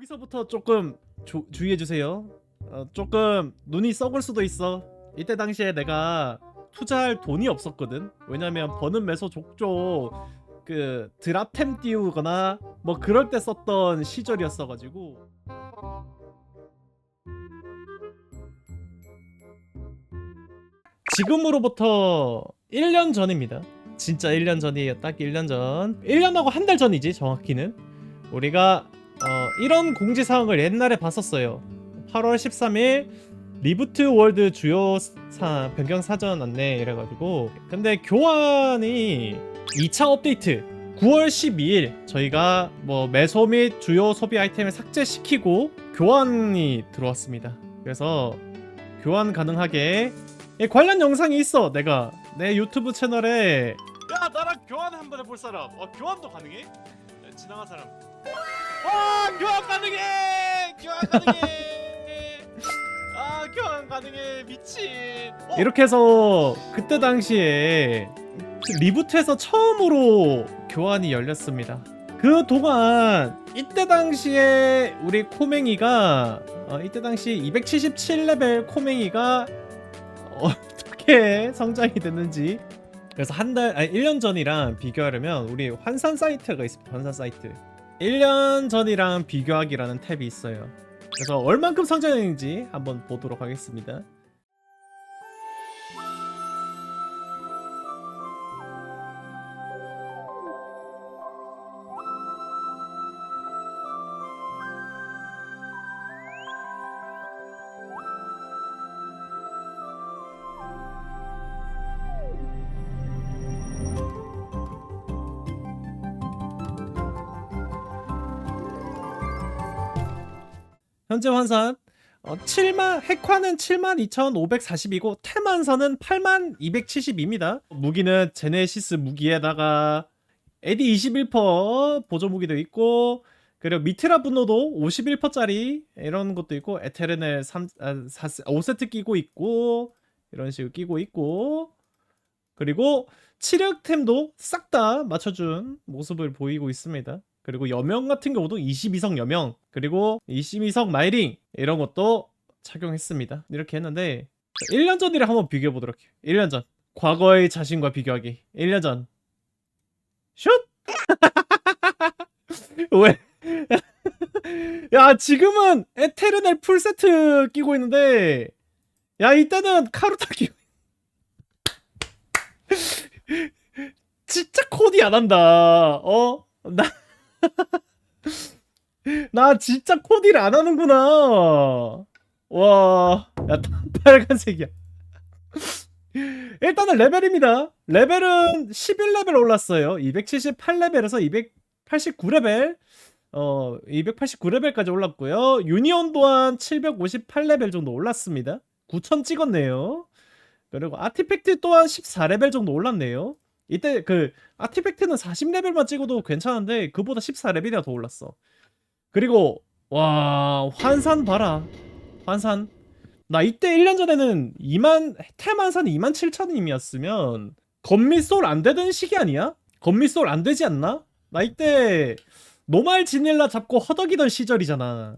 여기서부터 조금 주, 주의해 주세요. 어, 조금 눈이 썩을 수도 있어. 이때 당시에 내가 투자할 돈이 없었거든. 왜냐면 버는 매소 족족 그 드랍템 띄우거나 뭐 그럴 때 썼던 시절이었어가지고. 지금으로부터 1년 전입니다. 진짜 1년 전이에요. 딱 1년 전. 1년하고 한 달 전이지 정확히는. 우리가 어, 이런 공지사항을 옛날에 봤었어요. 8월 13일 리부트 월드 주요 사, 변경 사전 안내 이래가지고 근데 교환이 2차 업데이트 9월 12일 저희가 뭐 매소 및 주요 소비 아이템을 삭제시키고 교환이 들어왔습니다. 그래서 교환 가능하게 예, 관련 영상이 있어 내가 내 유튜브 채널에 야 나랑 교환 한번 해볼 사람 어 교환도 가능해? 야, 지나간 사람 와 교환 가능해! 교환 가능해! 아 교환 가능해 미친! 어? 이렇게 해서 그때 당시에 리부트에서 처음으로 교환이 열렸습니다. 그 동안 이때 당시에 우리 코맹이가 어, 이때 당시 277레벨 코맹이가 어떻게 성장이 됐는지. 그래서 한 달 아니 1년 전이랑 비교하려면 우리 환산 사이트가 있습니다. 환산 사이트 1년 전이랑 비교하기라는 탭이 있어요. 그래서 얼만큼 성장했는지 한번 보도록 하겠습니다 현재 환산 어, 7만 핵화는 72,540이고 태만선은 8,272입니다. 무기는 제네시스 무기에다가 에디 21% 보조 무기도 있고 그리고 미트라 분노도 51%짜리 이런 것도 있고 에테르넬 3, 아, 4, 5세트 끼고 있고 이런 식으로 끼고 있고 그리고 치력템도 싹 다 맞춰준 모습을 보이고 있습니다. 그리고 여명 같은 경우도 22성 여명 그리고 22성 마이링 이런 것도 착용했습니다. 이렇게 했는데 1년 전이랑 한번 비교해 보도록 해요. 1년 전 과거의 자신과 비교하기 1년 전 슛! 왜? 야 지금은 에테르넬 풀세트 끼고 있는데 야 이때는 카루타 끼고 진짜 코디 안 한다 어? 나 나 진짜 코디를 안 하는구나. 와, 야, 다 빨간색이야. 일단은 레벨입니다. 레벨은 11레벨 올랐어요. 278레벨에서 289레벨. 어, 289레벨까지 올랐고요. 유니온 또한 758레벨 정도 올랐습니다. 9000 찍었네요. 그리고 아티팩트 또한 14레벨 정도 올랐네요. 이때 그 아티팩트는 40레벨만 찍어도 괜찮은데 그보다 14레벨이나 더 올랐어. 그리고 와 환산 봐라. 환산. 나 이때 1년 전에는 2만 태만산 2만 7천임이었으면 건미솔 안 되던 시기 아니야? 건미솔 안 되지 않나? 나 이때 노말 지닐라 잡고 허덕이던 시절이잖아.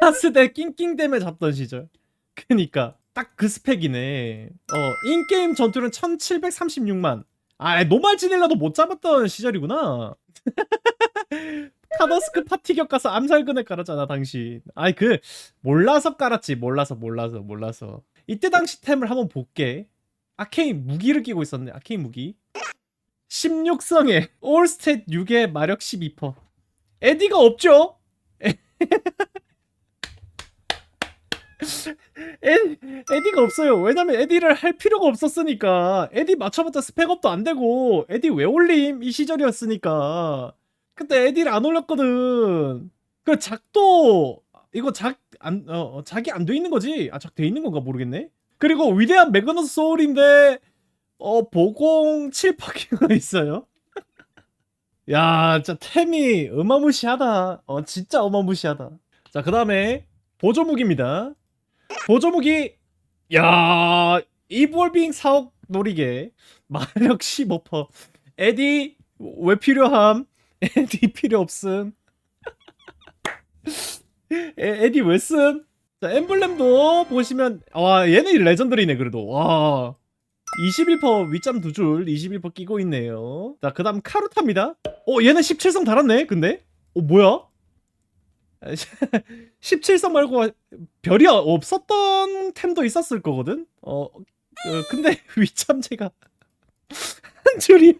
하스대 낑낑댐에 잡던 시절. 그니까 딱 그 스펙이네. 어 인게임 전투는 1736만. 아, 노말 지닐라도 못 잡았던 시절이구나. 카더스크 파티 격 가서 암살근을 깔았잖아, 당시. 아이, 그, 몰라서 깔았지. 몰라서, 몰라서, 몰라서. 이때 당시 템을 한번 볼게. 아케인 무기를 끼고 있었네, 아케인 무기. 16성에, 올스탯 6에 마력 12%. 에디가 없죠? 에, 에디가 없어요. 왜냐면 에디를 할 필요가 없었으니까. 에디 맞춰봤자 스펙업도 안 되고, 에디 왜 올림? 이 시절이었으니까. 그때 에디를 안 올렸거든. 그 작도, 이거 작, 안, 어, 어, 작이 안 돼 있는 거지? 아, 작 돼 있는 건가 모르겠네? 그리고 위대한 매그너스 소울인데, 어, 보공 7파기가 있어요. 야, 진짜 템이 어마무시하다. 어, 진짜 어마무시하다. 자, 그 다음에, 보조무기입니다. 보조무기. 야 이볼빙 사옥 놀이개. 마력 15% 에디 왜 필요함? 에디 필요 없음. 에, 에디 웨슨 자 엠블렘도 보시면 와 얘네 레전드리네 그래도. 와. 21% 윗잠 두 줄 21% 끼고 있네요. 자그 다음 카루타입니다. 어 얘는 17성 달았네 근데? 어 뭐야 17성 말고 별이 없었던 템도 있었을 거거든? 어 어, 근데 윗잠제가 한 줄이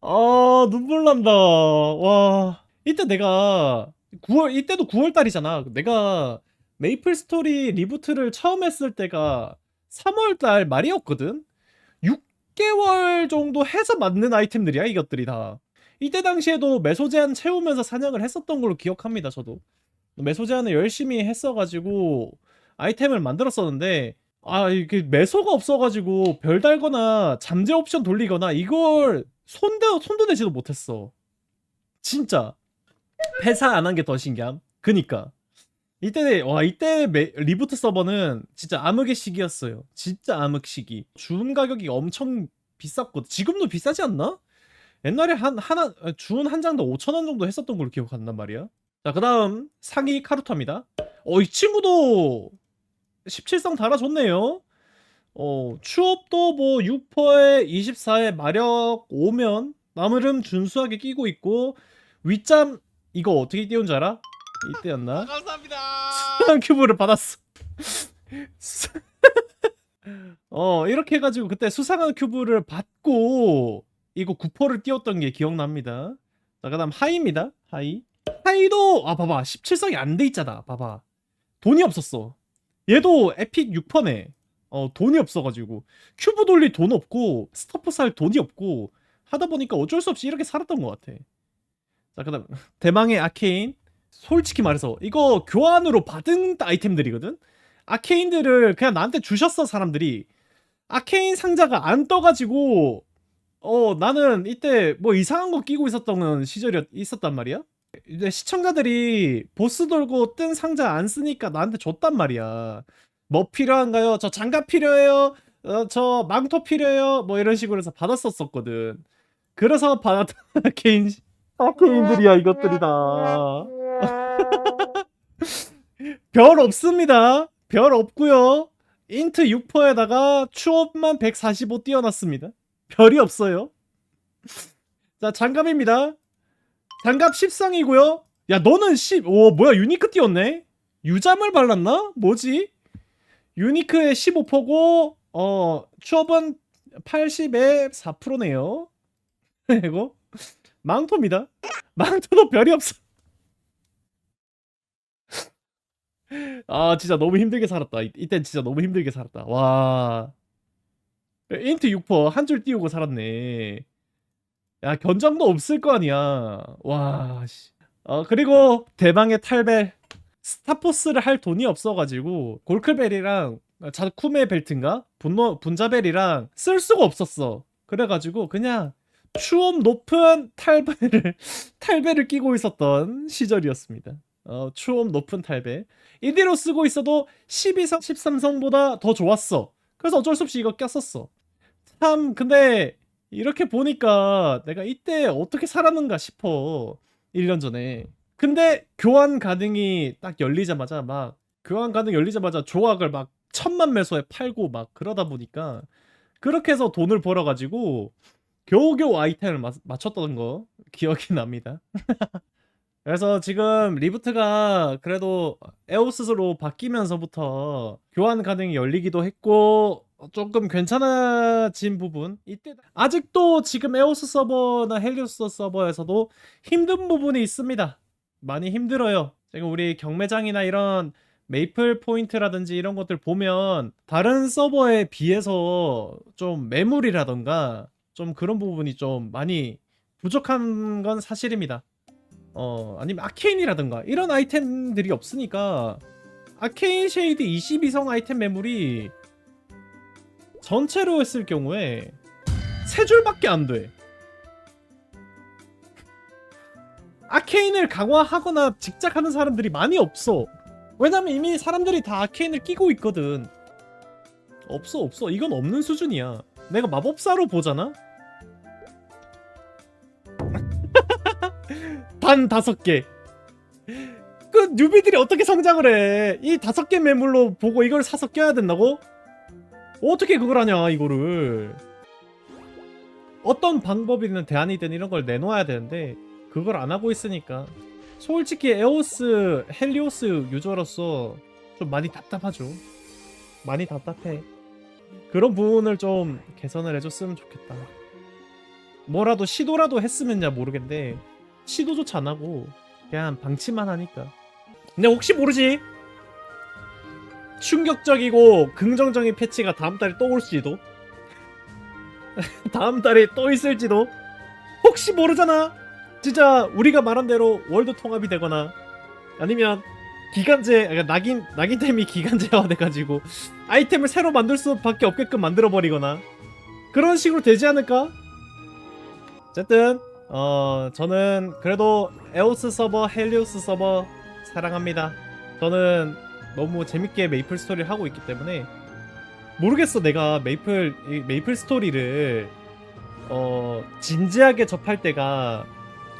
아 눈물 난다. 와. 이때 내가 9월 이때도 9월 달이잖아. 내가 메이플 스토리 리부트를 처음 했을 때가 3월 달 말이었거든? 6개월 정도 해서 맞는 아이템들이야 이것들이 다 이때 당시에도 메소 제한 채우면서 사냥을 했었던 걸로 기억합니다 저도. 메소 제한을 열심히 했어가지고 아이템을 만들었었는데 아 이게 매소가 없어가지고 별 달거나 잠재 옵션 돌리거나 이걸 손도 손도 대지도 못했어. 진짜. 회사 안 한 게 더 신기함. 그니까. 이때 와 이때 메- 리부트 서버는 진짜 암흑의 시기였어요. 진짜 암흑 시기. 주문 가격이 엄청 비쌌거든. 지금도 비싸지 않나? 옛날에 한 하나 주문 한 장도 5천 원 정도 했었던 걸로 기억한단 말이야 자 그다음 상위 카루타입니다 어 이 친구도 17성 달아줬네요. 어, 추업도 뭐 6퍼에 24에 마력 5면 나무름 준수하게 끼고 있고 윗잠 이거 어떻게 띄운 줄 알아? 이때였나? 감사합니다. 수상 큐브를 받았어. 어 이렇게 해가지고 그때 수상한 큐브를 받고 이거 9퍼를 띄웠던 게 기억납니다. 자 그 다음 하이입니다. 하이. 하이도 아 봐봐 17성이 안 돼 있잖아. 봐봐 돈이 없었어. 얘도 에픽 6퍼네. 어 돈이 없어가지고 큐브 돌릴 돈 없고 스타프 살 돈이 없고 하다 보니까 어쩔 수 없이 이렇게 살았던 것 같아. 자 그 다음 대망의 아케인. 솔직히 말해서 이거 교환으로 받은 아이템들이거든. 아케인들을 그냥 나한테 주셨어 사람들이. 아케인 상자가 안 떠가지고 어 나는 이때 뭐 이상한 거 끼고 있었던 시절이 있었단 말이야. 이제 시청자들이 보스 돌고 뜬 상자 안 쓰니까 나한테 줬단 말이야. 뭐 필요한가요? 저 장갑 필요해요. 어, 저 망토 필요해요. 뭐 이런 식으로 해서 받았었었거든. 그래서 받았던 아케인 아케인들이야 이것들이 다. 별 없습니다. 별 없고요. 인트 6%에다가 추업만 145 띄워놨습니다. 별이 없어요. 자 장갑입니다. 장갑 10성이고요. 야 너는 10. 오 뭐야 유니크 띄웠네. 유잠을 발랐나? 뭐지? 유니크의 15%고 어 추업은 80에 4%네요. 그리고 망토입니다. 망토도 별이 없어. 아 진짜 너무 힘들게 살았다. 이- 이땐 진짜 너무 힘들게 살았다. 와. 인트 6%한 줄 띄우고 살았네. 야 견장도 없을 거 아니야. 와. 씨. 어 그리고 대망의 탈벨 스타포스를 할 돈이 없어가지고 골클벨이랑 자쿠메 벨트인가 분노 분자벨이랑 쓸 수가 없었어. 그래가지고 그냥 추업 높은 탈벨을 탈벨을 끼고 있었던 시절이었습니다. 어, 추업 높은 탈배. 이대로 쓰고 있어도 12성, 13성보다 더 좋았어. 그래서 어쩔 수 없이 이거 꼈었어. 참, 근데 이렇게 보니까 내가 이때 어떻게 살았는가 싶어. 1년 전에. 근데 교환 가능이 딱 열리자마자 막 교환 가능 열리자마자 조각을 막 천만 매소에 팔고 막 그러다 보니까 그렇게 해서 돈을 벌어가지고 겨우겨우 아이템을 마- 맞췄던 거 기억이 납니다. 그래서 지금 리부트가 그래도 에오스로 바뀌면서부터 교환 가능이 열리기도 했고 조금 괜찮아진 부분 이때 아직도 지금 에오스 서버나 헬리오스 서버에서도 힘든 부분이 있습니다. 많이 힘들어요. 지금 우리 경매장이나 이런 메이플 포인트라든지 이런 것들 보면 다른 서버에 비해서 좀 매물이라던가 좀 그런 부분이 좀 많이 부족한 건 사실입니다. 어 아니면 아케인이라든가 이런 아이템들이 없으니까 아케인 쉐이드 22성 아이템 매물이 전체로 했을 경우에 세 줄밖에 안 돼. 아케인을 강화하거나 직작하는 사람들이 많이 없어. 왜냐면 이미 사람들이 다 아케인을 끼고 있거든. 없어 없어. 이건 없는 수준이야. 내가 마법사로 보잖아. 단 다섯 개. 그 뉴비들이 어떻게 성장을 해? 이 다섯 개 매물로 보고 이걸 사서 껴야 된다고? 어떻게 그걸 하냐 이거를? 어떤 방법이든 대안이든 이런 걸 내놓아야 되는데 그걸 안 하고 있으니까 솔직히 에오스 헬리오스 유저로서 좀 많이 답답하죠. 많이 답답해. 그런 부분을 좀 개선을 해줬으면 좋겠다. 뭐라도 시도라도 했으면야 모르겠는데 시도조차 안 하고 그냥 방치만 하니까. 근데 혹시 모르지? 충격적이고 긍정적인 패치가 다음 달에 또 올지도. 다음 달에 또 있을지도. 혹시 모르잖아. 진짜 우리가 말한 대로 월드 통합이 되거나 아니면 기간제 그러니까 낙인 낙인템이 기간제화 돼가지고 아이템을 새로 만들 수밖에 없게끔 만들어 버리거나 그런 식으로 되지 않을까? 어쨌든 어 저는 그래도 에오스 서버 헬리오스 서버 사랑합니다. 저는 너무 재밌게 메이플 스토리를 하고 있기 때문에 모르겠어 내가 메이플 이 메이플 스토리를 어 진지하게 접할 때가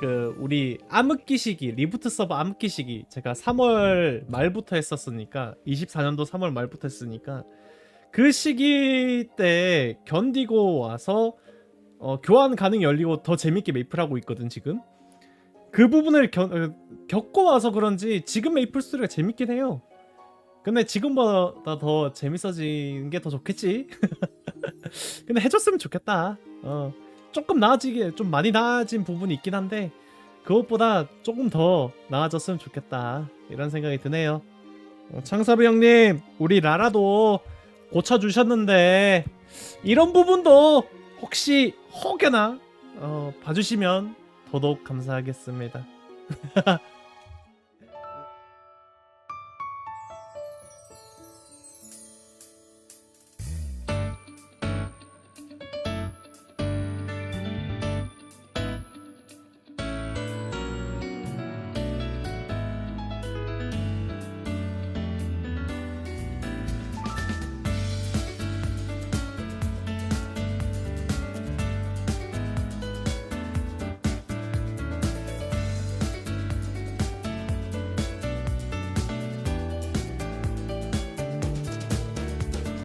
그 우리 암흑기 시기 리부트 서버 암흑기 시기 제가 3월 말부터 했었으니까 24년도 3월 말부터 했으니까 그 시기 때 견디고 와서 어, 교환 가능 열리고 더 재밌게 메이플 하고 있거든 지금. 그 부분을 겨, 어, 겪고 와서 그런지 지금 메이플 스토리가 재밌긴 해요 근데 지금보다 더 재밌어진 게더 좋겠지? 근데 해줬으면 좋겠다. 어 조금 나아지게 좀 많이 나아진 부분이 있긴 한데 그것보다 조금 더 나아졌으면 좋겠다. 이런 생각이 드네요. 어, 창섭이 형님 우리 라라도 고쳐주셨는데 이런 부분도 혹시 혹여나 어, 봐주시면 더더욱 감사하겠습니다